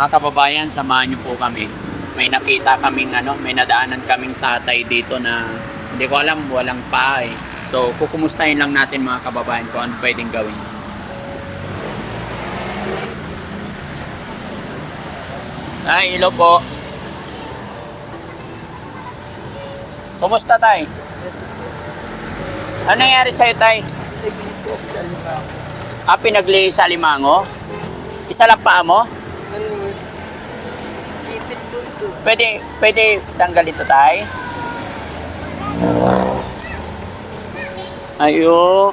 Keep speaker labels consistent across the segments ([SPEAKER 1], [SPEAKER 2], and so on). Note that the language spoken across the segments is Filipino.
[SPEAKER 1] Mga kababayan, samahan niyo po kami. May nakita kaming ano, may nadaanan kaming tatay dito na hindi ko alam, walang pa eh. So, kukumustahin lang natin mga kababayan kung ano pwedeng gawin. Ay, ilo po. Kumusta tay? Ano nangyari sa'yo tay? Ah, pinagli sa limango? Isa lang paa mo?
[SPEAKER 2] Ano, sipit po ito.
[SPEAKER 1] Pwede, pwede tanggalin to tay? Ayun.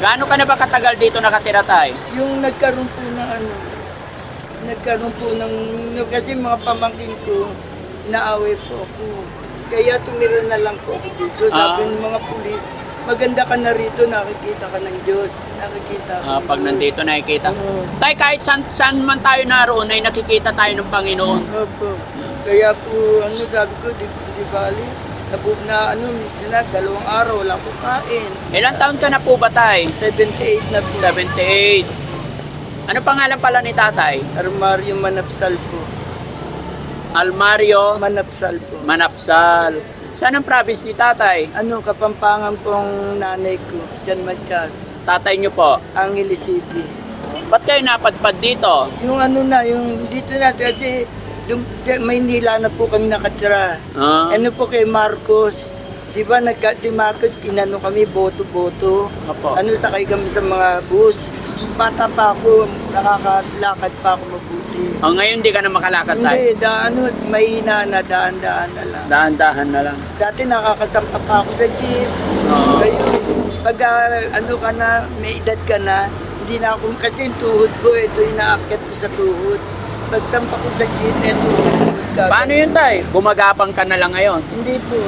[SPEAKER 1] Gaano ka na ba katagal dito nakatira tay?
[SPEAKER 2] Yung nagkaroon po ng ano, nagkaroon po ng, kasi mga pamangkin ko, inaaway po ako. Kaya tumira na lang po ako dito. Sabi
[SPEAKER 1] Ah.
[SPEAKER 2] ng mga pulis, maganda ka na rito, nakikita ka ng Diyos. Nakikita ka.
[SPEAKER 1] Ah, pag
[SPEAKER 2] rito."
[SPEAKER 1] nandito nakikita.
[SPEAKER 2] Oo.
[SPEAKER 1] Tay, kahit saan, saan man tayo naroon ay nakikita tayo ng Panginoon.
[SPEAKER 2] Opo. Kaya po, ano sabi ko, di, di bali, nabub na ano, na, dalawang araw, wala ko kain.
[SPEAKER 1] Ilang taon ka na po ba, tay?
[SPEAKER 2] 78 na po.
[SPEAKER 1] 78. Ano pangalan pala ni tatay?
[SPEAKER 2] Armario Manapsal po.
[SPEAKER 1] Almario
[SPEAKER 2] Manapsal po.
[SPEAKER 1] Manapsal. Saan ang province ni tatay?
[SPEAKER 2] ano, kapampangan pong nanay ko, Jan Matias,
[SPEAKER 1] Tatay niyo po.
[SPEAKER 2] Angeles City.
[SPEAKER 1] Ba't kayo napadpad dito?
[SPEAKER 2] Yung ano na, yung dito na, kasi dum, Maynila na po kami nakatira.
[SPEAKER 1] Ah,
[SPEAKER 2] Ano po kay Marcos, di ba nagka, si Marcos, kinano kami boto-boto.
[SPEAKER 1] Opo.
[SPEAKER 2] Ano, sakay kami sa mga bus. Bata pa ako, nakakalakad pa ako mabuti.
[SPEAKER 1] oh, ngayon di ka na makalakad tay.
[SPEAKER 2] Hindi, da, ano, mahina na, daan-daan na lang.
[SPEAKER 1] Dahan-dahan na lang.
[SPEAKER 2] Dati nakakasampa pa ako sa jeep.
[SPEAKER 1] Oo.
[SPEAKER 2] Ngayon, pag ah, ano ka na, may edad ka na, hindi na ako, kasi yung tuhod ko, ito yung ko sa tuhod. Pagsampa ko sa jeep, ito, tuhod ka.
[SPEAKER 1] Paano yun tay? Gumagapang ka na lang ngayon.
[SPEAKER 2] Hindi po.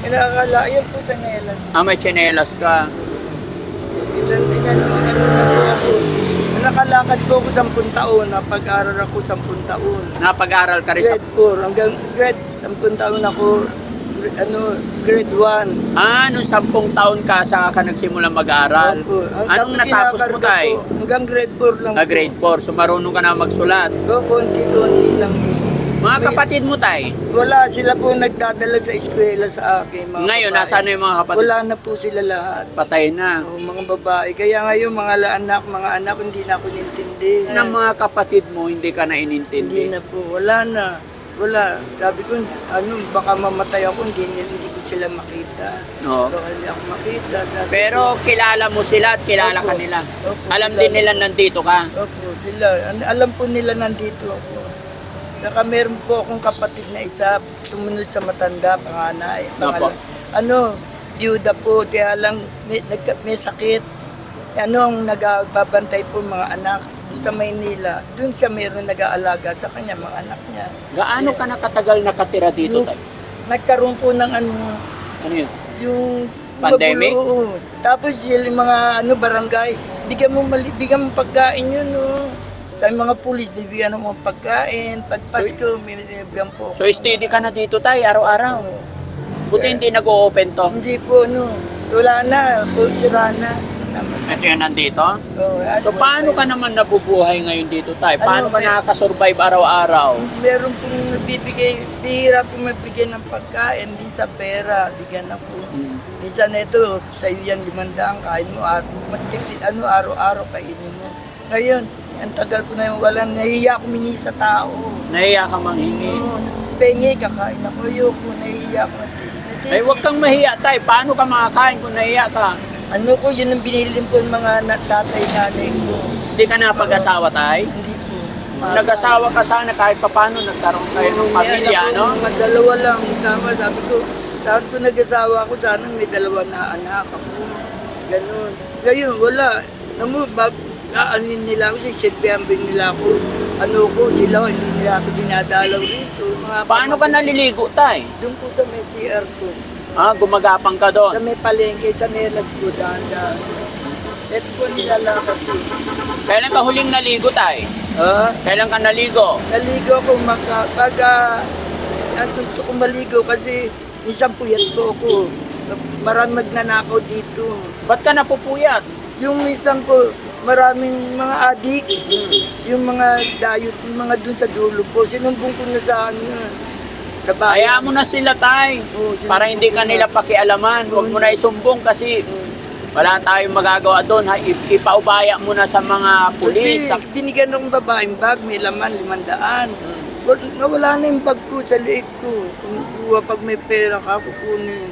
[SPEAKER 2] Kinakala, yan po sa nelan.
[SPEAKER 1] Ah, may tsinelas ka.
[SPEAKER 2] Ilan, ilan, ilan na po ako. Nakalakad po ako 10 taon, napag-aral ako 10 taon.
[SPEAKER 1] Napag-aral ka rin sa...
[SPEAKER 2] Grade 4, hanggang grade 10 taon ako, gr- ano, grade 1.
[SPEAKER 1] Ah, nung sampung taon ka, saka ka nagsimula mag-aral.
[SPEAKER 2] Opo. Ang
[SPEAKER 1] Anong
[SPEAKER 2] tapos
[SPEAKER 1] natapos mo
[SPEAKER 2] kinakarga
[SPEAKER 1] tay?
[SPEAKER 2] po, Hanggang grade 4 lang
[SPEAKER 1] Ah, grade 4. So marunong ka na magsulat.
[SPEAKER 2] Po, konti-konti lang po.
[SPEAKER 1] Mga
[SPEAKER 2] May-
[SPEAKER 1] kapatid mo tay?
[SPEAKER 2] Wala, sila po nagdadala sa eskwela sa akin. Mga
[SPEAKER 1] Ngayon,
[SPEAKER 2] babae.
[SPEAKER 1] nasaan na yung mga kapatid?
[SPEAKER 2] Wala na po sila lahat.
[SPEAKER 1] Patay na.
[SPEAKER 2] O, mga babae. Kaya ngayon, mga anak, mga anak, hindi na ako nintindi.
[SPEAKER 1] Ng mga kapatid mo, hindi ka na
[SPEAKER 2] Hindi
[SPEAKER 1] inintindi.
[SPEAKER 2] na po, wala na. Wala. Sabi ko, ano, baka mamatay ako, hindi, hindi ko sila makita.
[SPEAKER 1] No.
[SPEAKER 2] Baka hindi ako makita. Sabi
[SPEAKER 1] Pero kilala mo sila at kilala ka
[SPEAKER 2] Opo.
[SPEAKER 1] nila.
[SPEAKER 2] Opo,
[SPEAKER 1] Alam
[SPEAKER 2] kilala.
[SPEAKER 1] din nila nandito ka.
[SPEAKER 2] ko, Opo, sila. Alam po nila nandito ako. Saka meron po akong kapatid na isa, sumunod sa matanda, panganay.
[SPEAKER 1] Opo.
[SPEAKER 2] Pangal- ano, byuda po, kaya lang may, may sakit. Ano ang nagbabantay po mga anak sa Maynila. Doon siya meron nag-aalaga sa kanya, mga anak niya.
[SPEAKER 1] Gaano ka nakatagal nakatira dito?
[SPEAKER 2] Yung-
[SPEAKER 1] tay?
[SPEAKER 2] Nagkaroon po ng ano,
[SPEAKER 1] Ano yun?
[SPEAKER 2] yung
[SPEAKER 1] Pandemic?
[SPEAKER 2] magulo. Tapos yung mga ano barangay, bigyan mo mali, bigyan mo pagkain yun, no. Sa mga pulis, bibigyan mo pagkain. Pag Pasko, binibigyan po.
[SPEAKER 1] So steady ka na dito tay, araw-araw. Buti hindi nag-o-open to.
[SPEAKER 2] Hindi po, no. Wala na, po, sira na.
[SPEAKER 1] Ito yan nandito.
[SPEAKER 2] Oo, at
[SPEAKER 1] So paano ka naman nabubuhay ngayon dito tay? Paano
[SPEAKER 2] Ano,
[SPEAKER 1] ka
[SPEAKER 2] may-
[SPEAKER 1] nakaka-survive araw-araw?
[SPEAKER 2] Meron pong nagbibigay, bihira pong magbigay ng pagkain, di sa pera, bigyan ako.
[SPEAKER 1] Hmm.
[SPEAKER 2] Minsan ito, sa iyo yan limandang, kain mo, ar ano, araw-araw kainin mo. Ngayon, ang tagal ko na yung walang, nahiya ako mingi sa tao.
[SPEAKER 1] Nahiya ka manghingi.
[SPEAKER 2] Oo, pengi, kakain ako, ayoko, nahiya nati,
[SPEAKER 1] Ay, huwag kang mahiya tay. Paano ka makakain kung nahiya ka?
[SPEAKER 2] Ano ko, yun ang binilin po ng mga na- tatay, nanay ko.
[SPEAKER 1] Hindi ka napag-asawa tay?
[SPEAKER 2] Hindi po.
[SPEAKER 1] Nag-asawa ka sana kahit papano nagkaroon kayo ng pamilya,
[SPEAKER 2] ko,
[SPEAKER 1] no?
[SPEAKER 2] Mga dalawa lang, tama, sabi ko, sabi ko nag-asawa ako, sana may dalawa na anak ako. Ganun. Ngayon, wala. Namu, bag, aanin nila ako, sisilbihan nila ako. Ano ko, sila, hindi nila ako dinadalaw rito. Mga
[SPEAKER 1] Paano ka naliligo tay?
[SPEAKER 2] Doon po sa may CR ko.
[SPEAKER 1] Ah, gumagapang ka
[SPEAKER 2] Sa
[SPEAKER 1] doon.
[SPEAKER 2] may palengke, sa may nagpudanda. Ito po nilalakad ko.
[SPEAKER 1] Kailan ka huling naligo tay?
[SPEAKER 2] Ah,
[SPEAKER 1] Kailan ka naligo?
[SPEAKER 2] naligo ako maka, pag ah, ang gusto ko maligo kasi minsan puyat po ako. Marami magnanakaw dito.
[SPEAKER 1] Ba't ka napupuyat?
[SPEAKER 2] Yung minsan po, maraming mga adik, yung mga dayot, yung mga dun sa dulo po, sinumbong ko na sa ano, sa bayan.
[SPEAKER 1] Hayaan mo na sila, tay.
[SPEAKER 2] Oo, sinumbong
[SPEAKER 1] Para hindi
[SPEAKER 2] ko na.
[SPEAKER 1] nila pakialaman. Huwag mo na isumbong kasi wala tayong magagawa doon. Ha? I- Ipaubaya mo na sa mga pulis.
[SPEAKER 2] Kasi binigyan akong babaeng bag, may laman, limandaan. Wal- Nawala na yung bag ko sa liig ko. Kumukuha pag may pera ka, kukunin.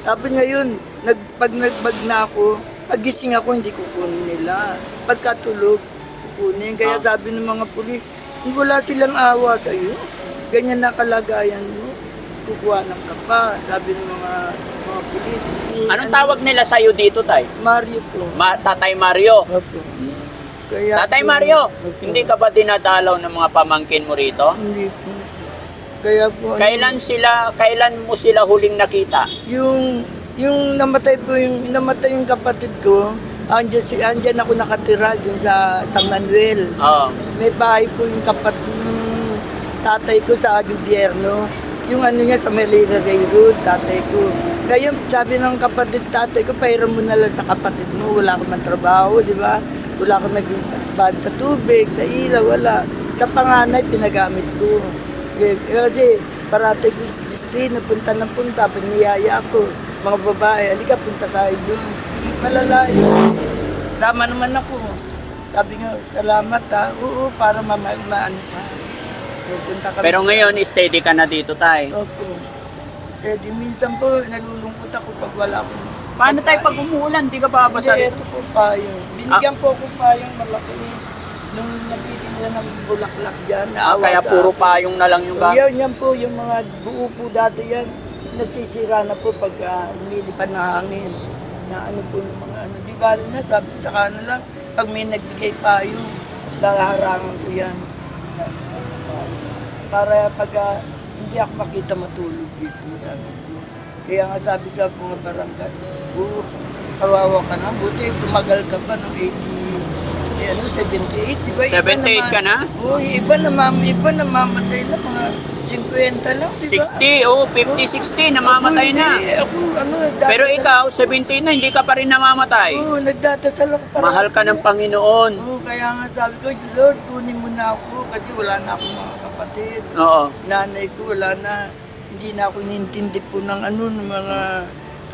[SPEAKER 2] Tapos ngayon, nag, pag nagbag na ako, pagising ako, hindi kukunin nila. Pagkatulog, kukunin. Kaya
[SPEAKER 1] Ah.
[SPEAKER 2] sabi ng mga pulis, wala silang awa sa iyo. Ganyan na kalagayan mo. Kukuha ng kapa, sabi ng mga mga pulis. Ni-
[SPEAKER 1] Anong
[SPEAKER 2] ano,
[SPEAKER 1] tawag nila sa'yo dito, tay?
[SPEAKER 2] Mario po.
[SPEAKER 1] Ma- Tatay Mario.
[SPEAKER 2] Opo. Kaya
[SPEAKER 1] Tatay
[SPEAKER 2] po-
[SPEAKER 1] Mario,
[SPEAKER 2] Opo.
[SPEAKER 1] hindi ka ba dinadalaw ng mga pamangkin mo rito?
[SPEAKER 2] Hindi po. Kaya po, ano,
[SPEAKER 1] Kailan sila, kailan mo sila huling nakita?
[SPEAKER 2] yung, yung namatay po, yung namatay yung kapatid ko, andyan, si, andyan ako nakatira dun sa San Manuel.
[SPEAKER 1] Oo.
[SPEAKER 2] May bahay po yung kapat, yung tatay ko sa gobyerno. Yung ano niya sa Melina Ray Road, tatay ko. Kaya sabi ng kapatid tatay ko, pahiram mo na lang sa kapatid mo, wala ka man trabaho, di ba? Wala ka magbibad sa tubig, sa ilaw, wala. Sa panganay, pinagamit ko. Kasi parati ko, Destino, punta ng punta, pag niyaya ako, mga babae, halika, punta tayo doon. Malalayo. Tama naman ako. Sabi nga, salamat ha. Oo, para mama, maano pa. Pupunta kami.
[SPEAKER 1] Pero ngayon, steady ka na dito, tay.
[SPEAKER 2] Opo. Di minsan po, nalulungkot ako pag wala akong...
[SPEAKER 1] Paano tayo pag umuulan? Di ka babasa
[SPEAKER 2] Hindi,
[SPEAKER 1] rito?
[SPEAKER 2] ito po payong. Binigyan po ako payong malaki. Nung nagtitinda ng bulaklak dyan, naawa
[SPEAKER 1] Kaya
[SPEAKER 2] sa
[SPEAKER 1] puro payong na lang yung gamit.
[SPEAKER 2] yan, yan po, yung mga buo po dati yan, nasisira na po pag uh, lumilipad na hangin. Na ano po yung mga ano, di bali na, sabi sa kanan lang, pag may nagbigay payo, lalaharangan ko yan. Para pag ah, hindi ako makita matulog dito, sabi ko. Kaya nga sabi sa mga barangay, oh, kawawa ka na, buti tumagal ka pa ng 80, eh, ano, 78, di ba? Iba
[SPEAKER 1] 78 ka na?
[SPEAKER 2] Oo, yung iba na mam, iba na mamatay na mga 50 lang, di ba?
[SPEAKER 1] 60, oh, 50, 60, namamatay
[SPEAKER 2] Ako,
[SPEAKER 1] na.
[SPEAKER 2] Hindi, ako, ano,
[SPEAKER 1] Pero ikaw, 17 na, hindi ka pa rin namamatay.
[SPEAKER 2] Oo, nagdadasal ako para.
[SPEAKER 1] Mahal ka ng Panginoon.
[SPEAKER 2] Oo, kaya nga sabi ko, Lord, kunin mo na ako kasi wala na akong mga kapatid.
[SPEAKER 1] Oo.
[SPEAKER 2] Nanay ko, wala na. Hindi na ako nintindi po ng ano, ng mga,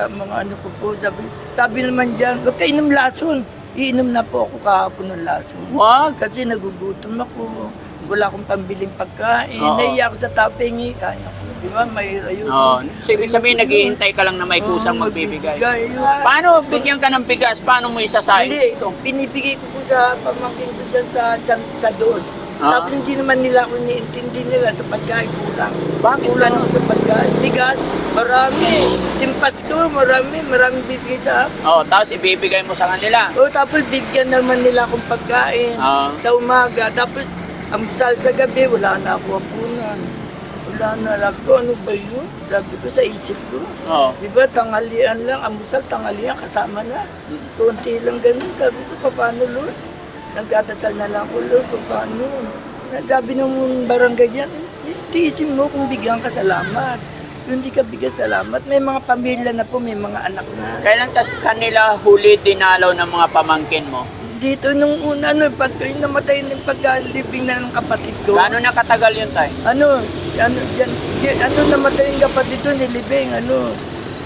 [SPEAKER 2] mga ano ko po. Sabi, sabi naman dyan, huwag ka inom lason. Iinom na po ako kahapon ng lason.
[SPEAKER 1] Wag.
[SPEAKER 2] Kasi nagugutom ako. Wala akong pambiling pagkain.
[SPEAKER 1] Oo.
[SPEAKER 2] Naiya ako sa tapingi. Kaya ko. Di ba? May ayun.
[SPEAKER 1] Oo. So, ibig sabihin, naghihintay ka lang na may kusang
[SPEAKER 2] Oo,
[SPEAKER 1] magbibigay.
[SPEAKER 2] yun.
[SPEAKER 1] Paano bigyan ka ng bigas? Paano mo isasahin
[SPEAKER 2] Hindi,
[SPEAKER 1] ito?
[SPEAKER 2] pinibigay ko po sa pamangkin ko dyan sa, sa, sa dos.
[SPEAKER 1] Ah.
[SPEAKER 2] Tapos hindi naman nila ako iniintindi nila sa pagkain kulang.
[SPEAKER 1] Bakit
[SPEAKER 2] Kulang
[SPEAKER 1] ganun?
[SPEAKER 2] ako sa pagkain. Bigas, marami. Timpas ko, marami. Marami bibigay sa akin.
[SPEAKER 1] Oo, tapos ibibigay mo sa kanila.
[SPEAKER 2] O tapos bibigyan naman nila akong pagkain.
[SPEAKER 1] Ah.
[SPEAKER 2] Sa umaga. Tapos ang sal sa gabi, wala na ako apunan. Wala na. Sabi ko, ano ba yun? Sabi ko sa isip ko.
[SPEAKER 1] Oo.
[SPEAKER 2] Di ba, tanghalian lang, ang musal, tanghalian, kasama na. Kunti lang ganun. Sabi ko, paano, Lord? Nagdadasal na lang ako, Lord, paano? Sabi ng barangay dyan, tiisin mo kung bigyan ka salamat. Kung hindi ka bigyan salamat, may mga pamilya na po, may mga anak na.
[SPEAKER 1] Kailan tas kanila huli dinalaw ng mga pamangkin mo?
[SPEAKER 2] Dito nung una, ano, pag yung namatay ng pagkalibing na ng kapatid ko,
[SPEAKER 1] Gaano na katagal yun, tay?
[SPEAKER 2] ano, ano, yan, yan, ano namatay yung kapatid ko, nilibing, ano,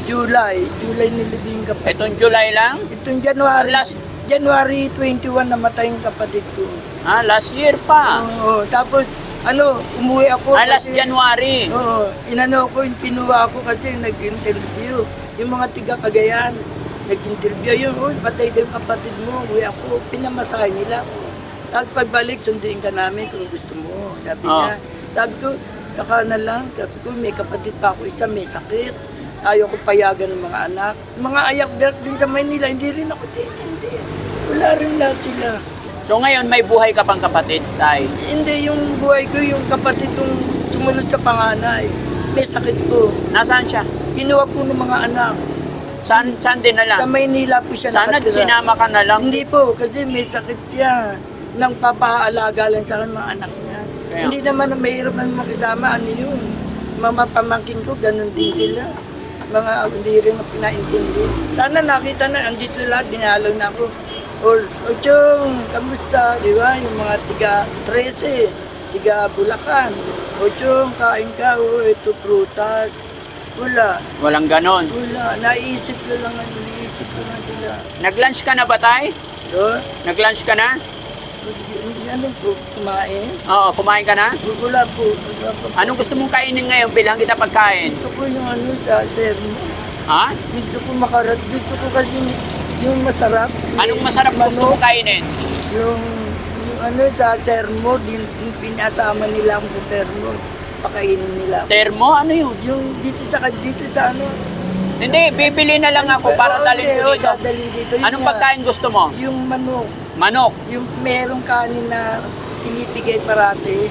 [SPEAKER 2] July, July nilibing yung kapatid.
[SPEAKER 1] Itong July lang?
[SPEAKER 2] Itong January,
[SPEAKER 1] Last-
[SPEAKER 2] January 21 namatay yung kapatid ko.
[SPEAKER 1] Ah, last year pa.
[SPEAKER 2] Oo, tapos, ano, umuwi ako.
[SPEAKER 1] Last
[SPEAKER 2] kasi-
[SPEAKER 1] January.
[SPEAKER 2] Oo, inano ko, yung kinuha ko kasi nag-interview. Yung mga tiga Cagayan, nag-interview. Yun, uy, patay yung kapatid mo. Uwi ako, pinamasahe nila ako. Tapos pagbalik, sunduin ka namin kung gusto mo. Sabi
[SPEAKER 1] Oo.
[SPEAKER 2] niya, sabi ko, saka na lang. Sabi ko, may kapatid pa ako isa, may sakit. Ayaw ko payagan ng mga anak. Mga ayak din sa Maynila, hindi rin ako titindi. Wala rin lahat sila.
[SPEAKER 1] So ngayon, may buhay ka pang kapatid, tay.
[SPEAKER 2] Hindi, yung buhay ko, yung kapatid kong sumunod sa panganay. May sakit po.
[SPEAKER 1] Nasaan siya?
[SPEAKER 2] Kinuha po ng mga anak.
[SPEAKER 1] Saan, saan din na
[SPEAKER 2] Sa
[SPEAKER 1] lang?
[SPEAKER 2] Maynila po siya
[SPEAKER 1] Sana
[SPEAKER 2] nakatira.
[SPEAKER 1] sinama ka na lang.
[SPEAKER 2] Hindi po, kasi may sakit siya. nang papaalaga lang sa akin mga anak niya.
[SPEAKER 1] Kaya-
[SPEAKER 2] Hindi naman mahirap naman makisama, ano yun. Mga pamangkin ko, ganun din sila. Mga hindi rin ako pinaintindi. Sana nakita na, andito lahat, dinalaw na ako. Or, Ochong, kamusta? Di ba? Yung mga tiga 13, tiga Bulacan. Ochong, kain ka. O, ito prutas. Wala.
[SPEAKER 1] Walang ganon.
[SPEAKER 2] Wala. Naisip ko lang, naisip ko lang sila.
[SPEAKER 1] Nag-lunch ka na ba, tay?
[SPEAKER 2] So,
[SPEAKER 1] Nag-lunch ka na?
[SPEAKER 2] hindi ano po, kumain.
[SPEAKER 1] Oo, kumain ka na?
[SPEAKER 2] Wala po. Wala po.
[SPEAKER 1] Anong gusto mong kainin ngayon? Bilang kita pagkain.
[SPEAKER 2] Gusto ko yung ano sa termo.
[SPEAKER 1] Ha?
[SPEAKER 2] Gusto ko makarat. Gusto ko kasi yung, masarap.
[SPEAKER 1] Anong masarap gusto
[SPEAKER 2] Manok,
[SPEAKER 1] mong kainin?
[SPEAKER 2] Yung, yung ano sa termo, din, din pinasama nila ako sa termo. Pakainin nila. ako.
[SPEAKER 1] Termo? Ano yun?
[SPEAKER 2] Yung dito sa dito sa ano.
[SPEAKER 1] Hindi, bibili na lang ako para
[SPEAKER 2] Oo,
[SPEAKER 1] dalhin
[SPEAKER 2] oo,
[SPEAKER 1] dito.
[SPEAKER 2] dadalhin dito. Yun
[SPEAKER 1] Anong
[SPEAKER 2] nga,
[SPEAKER 1] pagkain gusto mo?
[SPEAKER 2] Yung manok.
[SPEAKER 1] Manok.
[SPEAKER 2] Yung merong kanin na pinipigay parati.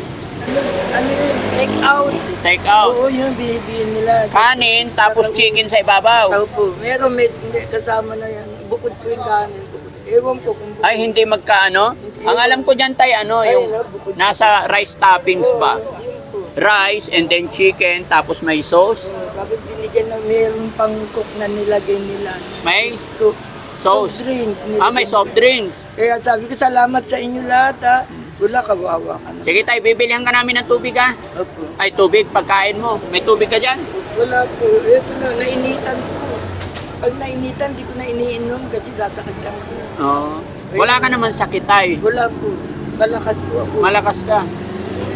[SPEAKER 2] Ano, yun? Take out.
[SPEAKER 1] Take out.
[SPEAKER 2] Oo, yung binibihin nila.
[SPEAKER 1] Kanin, tapos chicken sa ibabaw.
[SPEAKER 2] Tao po. Meron may, may kasama na yan. Bukod po yung kanin. Bukod. Ewan po kung bukod.
[SPEAKER 1] Ay, hindi magkaano? Ang alam ko dyan, tay, ano,
[SPEAKER 2] Ay,
[SPEAKER 1] yung
[SPEAKER 2] bukod.
[SPEAKER 1] nasa rice toppings ba?
[SPEAKER 2] Oo, yun po.
[SPEAKER 1] Rice and then chicken, tapos may sauce.
[SPEAKER 2] Oo, Tapos binigyan na meron pang cook na nilagay nila.
[SPEAKER 1] May
[SPEAKER 2] Cook.
[SPEAKER 1] sauce.
[SPEAKER 2] drink.
[SPEAKER 1] Ah, may soft drinks.
[SPEAKER 2] Kaya sabi ko, salamat sa inyo lahat ha. Wala, kawawa ka na.
[SPEAKER 1] Sige tay, bibilihan ka namin ng tubig ha.
[SPEAKER 2] Opo.
[SPEAKER 1] Ay, tubig, pagkain mo. May tubig ka dyan?
[SPEAKER 2] Wala po. Ito na, nainitan po. Pag nainitan, di ko na iniinom kasi sasakit kami.
[SPEAKER 1] Oo. Wala ka naman sakit tay.
[SPEAKER 2] Wala po. Malakas po ako.
[SPEAKER 1] Malakas ka.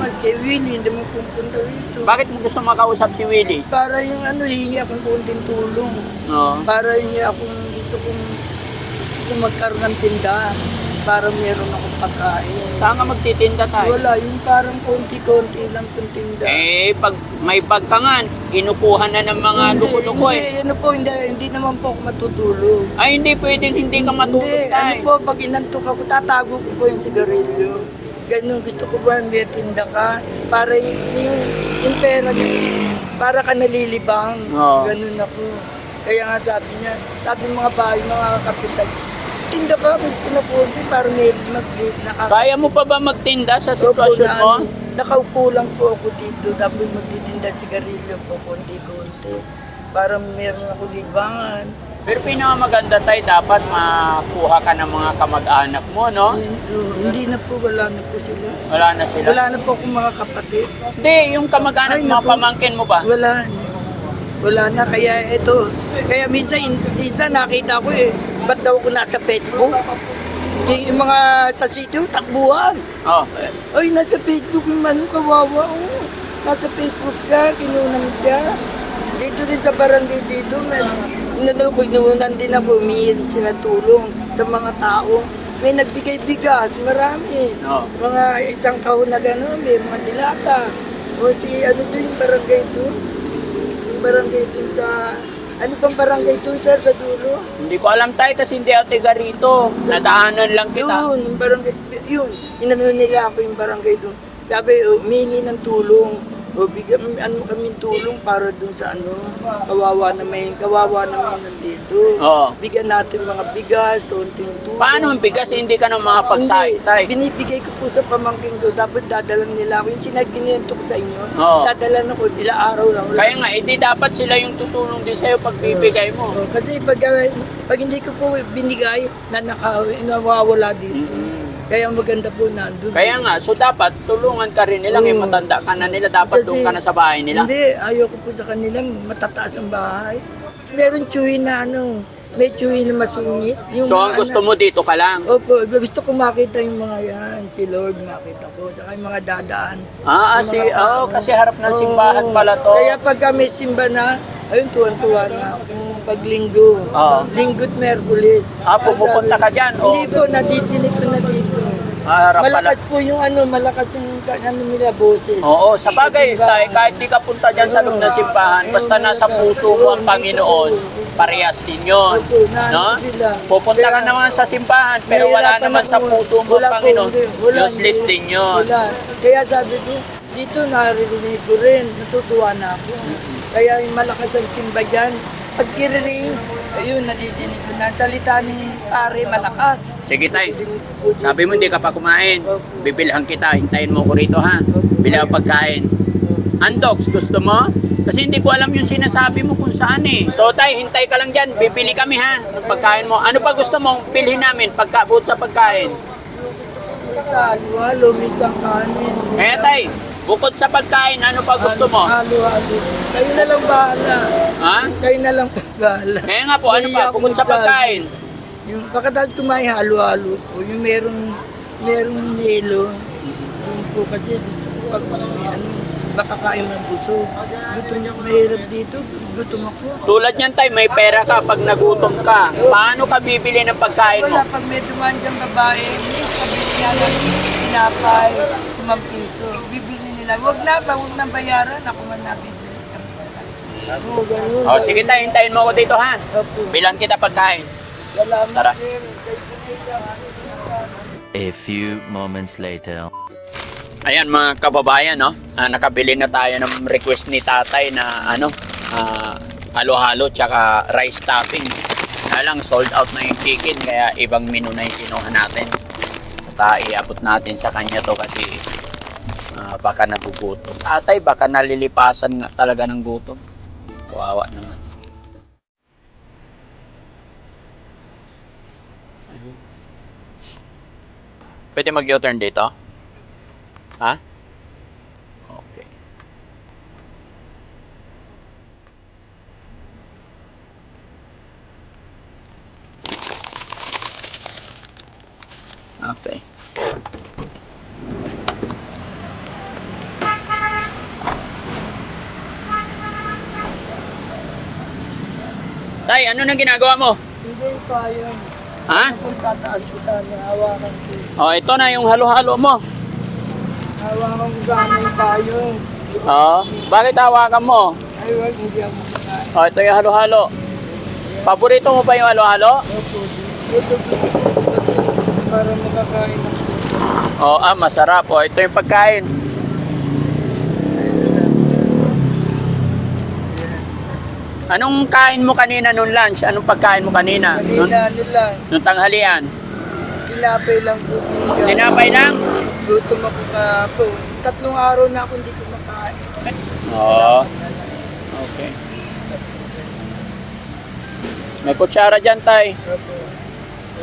[SPEAKER 2] Ay, kay Willie, hindi mo pupunta rito.
[SPEAKER 1] Bakit mo gusto makausap si Willie?
[SPEAKER 2] Para yung ano, hingi akong konting tulong.
[SPEAKER 1] Oo.
[SPEAKER 2] Para hingi akong dito kung dito kung magkaroon ng tindahan. Para meron akong pagkain.
[SPEAKER 1] Saan ka magtitinda tayo?
[SPEAKER 2] Wala, yung parang konti-konti lang kung tinda.
[SPEAKER 1] Eh, pag may bag ka nga, kinukuha na ng mga
[SPEAKER 2] hindi,
[SPEAKER 1] luko-luko
[SPEAKER 2] hindi,
[SPEAKER 1] eh.
[SPEAKER 2] ano po, hindi, hindi naman po ako matutulog.
[SPEAKER 1] Ay, hindi pwedeng hindi ka matulog
[SPEAKER 2] Hindi, ano
[SPEAKER 1] tayo.
[SPEAKER 2] po, pag inantok ako, tatago ko po yung sigarilyo. Ganun, gusto ko ba may tinda ka? Para yung, yung, yung pera, para ka nalilibang.
[SPEAKER 1] Oo.
[SPEAKER 2] Ganun ako. Kaya nga sabi niya, sabi ng mga bahay, mga kapitan, tinda ka, mas kinukunti para may. Naka,
[SPEAKER 1] Kaya mo pa ba magtinda sa sitwasyon
[SPEAKER 2] na
[SPEAKER 1] mo?
[SPEAKER 2] ano, Nakaupo lang po ako dito, tapos magtitinda sigarilyo po, konti-konti. Para meron ako libangan.
[SPEAKER 1] Pero pinakamaganda tayo, dapat makuha ka ng mga kamag-anak mo, no?
[SPEAKER 2] Hindi, hindi na po, wala na po sila.
[SPEAKER 1] Wala na sila.
[SPEAKER 2] Wala na po akong mga kapatid.
[SPEAKER 1] Hindi, yung kamag-anak, mga pamangkin mo ba?
[SPEAKER 2] Wala na. Wala na, kaya ito. Kaya minsan, minsan nakita ko eh, ba't daw ako nasa Facebook? Yung, mga sa sityo, takbuhan.
[SPEAKER 1] Oh.
[SPEAKER 2] Ay, nasa Facebook ano, kawawa. Oh. Nasa Facebook siya, kinunan siya. Dito rin sa barangay dito, may, inano ko, kinunan din ako, humingi sila tulong sa mga tao. May nagbigay bigas, marami.
[SPEAKER 1] Oo.
[SPEAKER 2] Mga isang kahon na gano'n, may mga dilata. O si ano yung barangay doon? Barangay doon sa... Ano bang barangay doon, sir, sa dulo?
[SPEAKER 1] Hindi ko alam tayo kasi hindi ako tiga rito. Nadaanan lang kita.
[SPEAKER 2] Yun, yung barangay, yun. Inano nila ako yung barangay doon. Sabi, humingi ng tulong. O bigyan ano kami tulong para doon sa ano, kawawa naman, kawawa naman nandito.
[SPEAKER 1] Oo.
[SPEAKER 2] Bigyan natin mga bigas, konting tulong.
[SPEAKER 1] Paano ang bigas hindi ka nang
[SPEAKER 2] Hindi,
[SPEAKER 1] tayo?
[SPEAKER 2] binibigay ko po sa pamangking ko. Dapat dadalan nila ako. Yung sinaginento ko sa inyo,
[SPEAKER 1] Oo.
[SPEAKER 2] dadalan ako. Nila araw lang.
[SPEAKER 1] Kaya nga, hindi dapat sila yung tutulong din sa'yo pag bibigay mo.
[SPEAKER 2] Oh, kasi pag, pag hindi ko po binigay, na nakawi, nawawala dito. Kaya maganda po nandun.
[SPEAKER 1] Kaya nga, so dapat tulungan ka rin nila.
[SPEAKER 2] Oo.
[SPEAKER 1] matanda ka na nila. Dapat doon ka na sa bahay nila.
[SPEAKER 2] Hindi, ayoko po sa kanila. Matataas ang bahay. Meron tsuhin na ano, may tsuhin na masungit. Yung
[SPEAKER 1] So ang
[SPEAKER 2] mga
[SPEAKER 1] gusto
[SPEAKER 2] anak-
[SPEAKER 1] mo dito ka lang.
[SPEAKER 2] Opo, gusto ko makita yung mga yan. Si Lord makita ko. Saka yung mga dadaan.
[SPEAKER 1] Ah,
[SPEAKER 2] Yung
[SPEAKER 1] si,
[SPEAKER 2] mga tao.
[SPEAKER 1] oh, kasi harap ng simbahan
[SPEAKER 2] Oo.
[SPEAKER 1] pala to.
[SPEAKER 2] Kaya pag kami simba na, ayun, tuwan-tuwa na ako. Pag linggo.
[SPEAKER 1] Oo.
[SPEAKER 2] Linggo't Merkulis.
[SPEAKER 1] Ah, pumupunta ka dyan?
[SPEAKER 2] Hindi po, nadidinig ko na dito.
[SPEAKER 1] Harap pala.
[SPEAKER 2] Malakas po yung ano, malakas yung ano nila boses.
[SPEAKER 1] Oo, sa bagay, tayo, kahit di ka punta dyan sa loob ng simbahan, basta nasa puso mo ang Panginoon, parehas din yun. No? Pupunta ka naman sa simbahan, pero wala naman sa puso mo ang Panginoon. Useless din yun.
[SPEAKER 2] Kaya sabi ko, dito naririnig ko rin, natutuwa na ako. Kaya yung malakas ang simba dyan, pag kiriring, ayun, nadidinig ko na. Salita ng pare malakas.
[SPEAKER 1] Sige tay. Sabi mo hindi ka pa kumain. Bibilhan kita. Hintayin mo ko rito ha. Bili ako pagkain. Andox, gusto mo? Kasi hindi ko alam yung sinasabi mo kung saan eh. So tay, hintay ka lang dyan. Bibili kami ha. Ng pagkain mo. Ano pa gusto mong bilhin namin pagka, sa pagkain?
[SPEAKER 2] Minsan, halo, minsan kanin.
[SPEAKER 1] Eh tay, bukod sa pagkain, ano pa gusto mo?
[SPEAKER 2] Halo, halo. Kayo na lang bahala.
[SPEAKER 1] Ha?
[SPEAKER 2] Kayo na lang bahala.
[SPEAKER 1] Kaya nga po, ano pa? Bukod sa pagkain.
[SPEAKER 2] Yung pagkatapos kumain halo-halo po, yung meron, meron yelo. Yung po kasi dito pag may ano, baka kain ng busog. Gutom, mahirap dito, gutom ako.
[SPEAKER 1] Tulad niyan tay, may pera ka pag nagutom ka. Paano ka bibili ng pagkain mo?
[SPEAKER 2] Wala, pag may dumaan dyan babae, miss, pabili nga ng tinapay, limang piso. Bibili nila. Huwag na ba, huwag na bayaran. Ako man nabibili kami na lang. Oo, ganun.
[SPEAKER 1] O sige tay, hintayin mo ako dito ha.
[SPEAKER 2] Opo.
[SPEAKER 1] Bilan kita pagkain. Tara.
[SPEAKER 3] A few moments later.
[SPEAKER 1] Ayan mga kababayan, no? Ah, nakabili na tayo ng request ni tatay na ano, ah, halo-halo tsaka rice topping. Kaya lang sold out na yung chicken kaya ibang menu na yung kinuha natin. At ah, iabot natin sa kanya to kasi ah, baka nagugutom. Tatay, baka nalilipasan nga talaga ng gutom. Kawawa naman. Pwede mag-U-turn dito? Ha? Okay. Okay. Tay, ano nang ginagawa mo?
[SPEAKER 2] Hindi pa yun.
[SPEAKER 1] Ha?
[SPEAKER 2] Tataas ko sana, hawakan ko.
[SPEAKER 1] Oh, ito na yung halo-halo mo.
[SPEAKER 2] Hawakan ko sana yung payong.
[SPEAKER 1] Oo. Bakit hawakan mo?
[SPEAKER 2] Ay, wag, hindi ako makakain.
[SPEAKER 1] Oh, ito yung halo-halo. Paborito mo ba yung halo-halo?
[SPEAKER 2] Opo, dito, para makakain ako.
[SPEAKER 1] Oo, ah, masarap. Oh, ito yung pagkain. Anong kain mo kanina nung lunch? Anong pagkain mo kanina?
[SPEAKER 2] Kanina, ano lang,
[SPEAKER 1] nung tanghalian?
[SPEAKER 2] tinapay lang po.
[SPEAKER 1] Tinapay lang?
[SPEAKER 2] Gutom ako kahapon. Tatlong araw na ako hindi ko makain.
[SPEAKER 1] Oo. Okay. May kutsara dyan, tay.
[SPEAKER 2] Opo.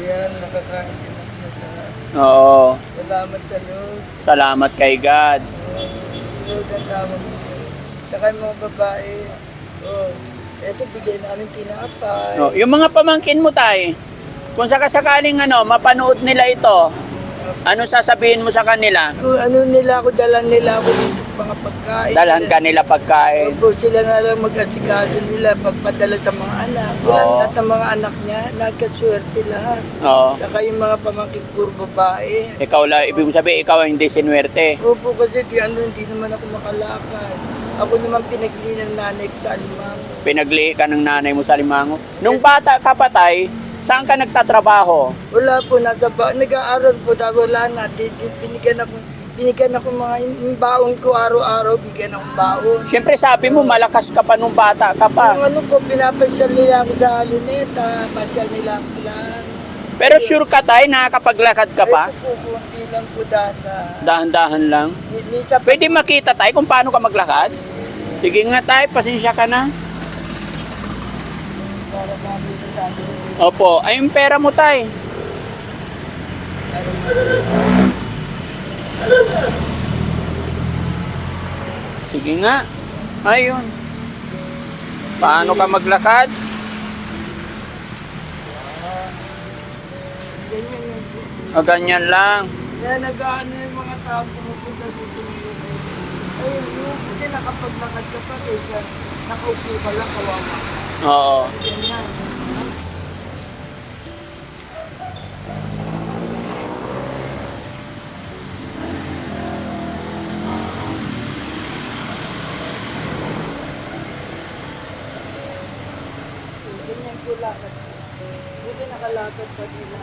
[SPEAKER 2] Ayan, nakakain din ako masarap.
[SPEAKER 1] Oo.
[SPEAKER 2] Salamat sa Lord.
[SPEAKER 1] Salamat kay God.
[SPEAKER 2] Lord, ang tawag mo. Yung mga babae, oh, eto bigay namin tinapay.
[SPEAKER 1] Oh, yung mga pamangkin mo, tay. Kung sakasakaling ano, mapanood nila ito, ano sasabihin mo sa kanila?
[SPEAKER 2] Kung ano nila ako, dalan nila ako dito mga pagkain.
[SPEAKER 1] Dalhan ka nila pagkain.
[SPEAKER 2] Opo, sila na lang mag-asikaso nila pagpadala sa mga anak. Wala
[SPEAKER 1] Oo.
[SPEAKER 2] lahat ng mga anak niya, nagkaswerte lahat.
[SPEAKER 1] Oo.
[SPEAKER 2] Saka yung mga pamangkin puro babae.
[SPEAKER 1] Ikaw lang, ibig mo sabihin, ikaw ang hindi sinuwerte.
[SPEAKER 2] Opo, kasi di ano, hindi naman ako makalakad. Ako naman pinagli ng nanay ko sa alimang.
[SPEAKER 1] Pinaglihi ka ng nanay mo sa limango. Nung bata ka pa, tay, saan ka nagtatrabaho?
[SPEAKER 2] Wala po, nasa ba, nag-aaral po, tapos wala na. Di, di, binigyan ako, binigyan ako mga yung baon ko araw-araw, bigyan akong baon.
[SPEAKER 1] Siyempre sabi mo, malakas ka pa nung bata ka pa.
[SPEAKER 2] Yung ano po, pinapasyal nila ako sa luneta, pasyal nila ako lahat.
[SPEAKER 1] Pero sure ka, tay, nakakapaglakad ka pa?
[SPEAKER 2] Ito po, kunti lang po data.
[SPEAKER 1] Dahan-dahan lang. Pwede makita, tay, kung paano ka maglakad? Sige nga, tay, pasensya ka na. Opo, ay yung pera mo, tay. Sige nga. Ayun. Paano ka maglakad?
[SPEAKER 2] Ganyan yung po.
[SPEAKER 1] O ganyan lang.
[SPEAKER 2] Kaya nag-ano yung mga tao pumupunta dito ng. Ayun, yung kasi nakapaglakad ka pa kaysa nakaupo ka lang kawawa.
[SPEAKER 1] Oo.
[SPEAKER 2] Lakad. Buti nakalakad pa nila.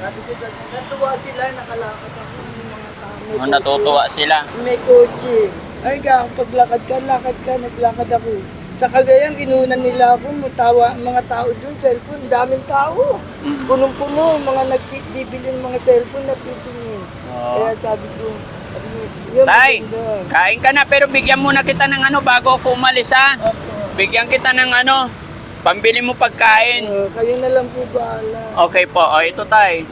[SPEAKER 2] Sabi ko, natuwa sila, nakalakad ako ng mga tao. May
[SPEAKER 1] Oh, natutuwa sila.
[SPEAKER 2] May kotse. Ay ka, paglakad ka, lakad ka, naglakad ako. Sa Cagayan, kinunan nila ako, matawa, mga tao doon, cellphone, daming tao.
[SPEAKER 1] Mm.
[SPEAKER 2] Punong-puno, mga nagbibili ng mga cellphone na titingin.
[SPEAKER 1] Oo.
[SPEAKER 2] Kaya sabi ko, sabi ko, yun,
[SPEAKER 1] Tay,
[SPEAKER 2] maganda.
[SPEAKER 1] kain ka na pero bigyan muna kita ng ano bago ako umalis ha.
[SPEAKER 2] Opo.
[SPEAKER 1] Bigyan kita ng ano, pambili mo pagkain.
[SPEAKER 2] Uh, kayo na lang po bahala.
[SPEAKER 1] Okay po, o ito tay.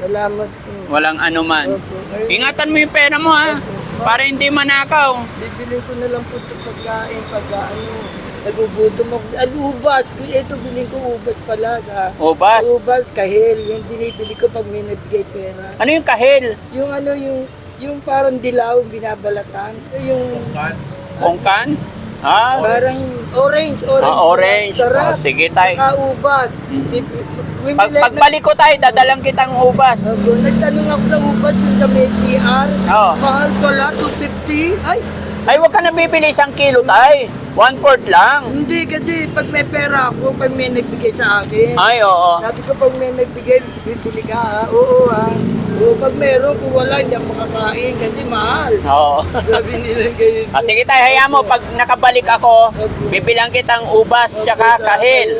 [SPEAKER 2] Salamat po.
[SPEAKER 1] Walang ano man.
[SPEAKER 2] Opo. Kayo,
[SPEAKER 1] Ingatan mo yung pera mo ha. Para hindi manakaw.
[SPEAKER 2] Bibili ko na lang po ito pagkain pag ano, nagugutom ako. Alubas, ito bilhin ko ubas pala sa
[SPEAKER 1] Ubas.
[SPEAKER 2] ubas, kahil, yung binibili ko pag may nagbigay pera.
[SPEAKER 1] Ano yung kahil?
[SPEAKER 2] Yung ano, yung yung parang dilaw, binabalatan. Yung
[SPEAKER 1] Kongkan? Ha?
[SPEAKER 2] parang orange, orange.
[SPEAKER 1] Ah, orange.
[SPEAKER 2] Sarap.
[SPEAKER 1] Oh, sige, tay.
[SPEAKER 2] Saka ubas.
[SPEAKER 1] Mm.
[SPEAKER 2] Bib- bumili-
[SPEAKER 1] Pag, pagbalik ko tayo, dadalang kitang ubas.
[SPEAKER 2] Ako, nagtanong ako sa ubas sa may CR.
[SPEAKER 1] Oo.
[SPEAKER 2] Mahal pala, 250. Ay,
[SPEAKER 1] Ay, huwag ka na bibili isang kilo, tay. One fourth lang.
[SPEAKER 2] hindi kasi pag may pera ako, pag may nagbigay sa akin.
[SPEAKER 1] Ay, oo.
[SPEAKER 2] Sabi ko pag may nagbigay, bibili ka ha? Oo ha. Oo, pag meron, kung wala, hindi ako makakain kasi mahal.
[SPEAKER 1] Oo.
[SPEAKER 2] Sabi nila ganyan.
[SPEAKER 1] Ah, sige tayo, hayaan mo. Pag nakabalik ako, bibilang kitang ubas tsaka kahil.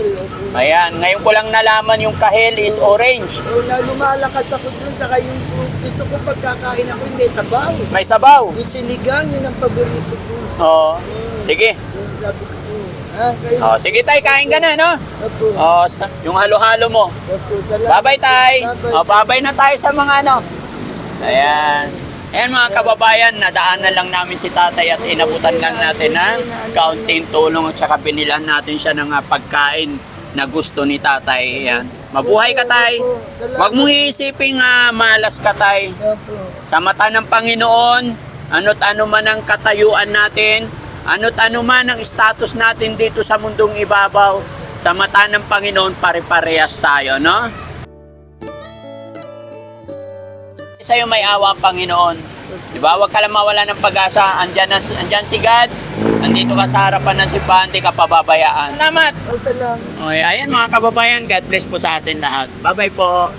[SPEAKER 1] Ayan, ngayon ko lang nalaman yung kahil is orange.
[SPEAKER 2] Oo, na lumalakas ako dun, saka yung dito ko pagkakain ako, hindi sabaw.
[SPEAKER 1] May sabaw.
[SPEAKER 2] Yung sinigang, yun ang paborito ko.
[SPEAKER 1] Oo. Sige.
[SPEAKER 2] Yung sabi ko.
[SPEAKER 1] Oh, sige tay, kain ka na, no?
[SPEAKER 2] Opo,
[SPEAKER 1] Oh, sa, yung halo-halo mo.
[SPEAKER 2] opo.
[SPEAKER 1] Bye-bye, tay.
[SPEAKER 2] Bye-bye.
[SPEAKER 1] Oh, babay na tayo sa mga ano. Ayan. Ayan mga kababayan, nadaanan lang namin si tatay at inabutan lang natin ng kaunting tulong at saka binilan natin siya ng ah, pagkain na gusto ni tatay. Ayan. Mabuhay ka tay. Huwag mong iisiping ah, malas ka tay. Sa mata ng Panginoon, ano't ano man ang katayuan natin, ano't ano man ang status natin dito sa mundong ibabaw, sa mata ng Panginoon, pare-parehas tayo, no? Sa'yo may awa ang Panginoon. Di ba? Huwag ka lang mawala ng pag-asa. Andyan, na, andyan si God. Andito ka sa harapan ng simbahan, di ka pababayaan. Salamat! Okay, ayan mga kababayan, God bless po sa atin lahat. Bye-bye po.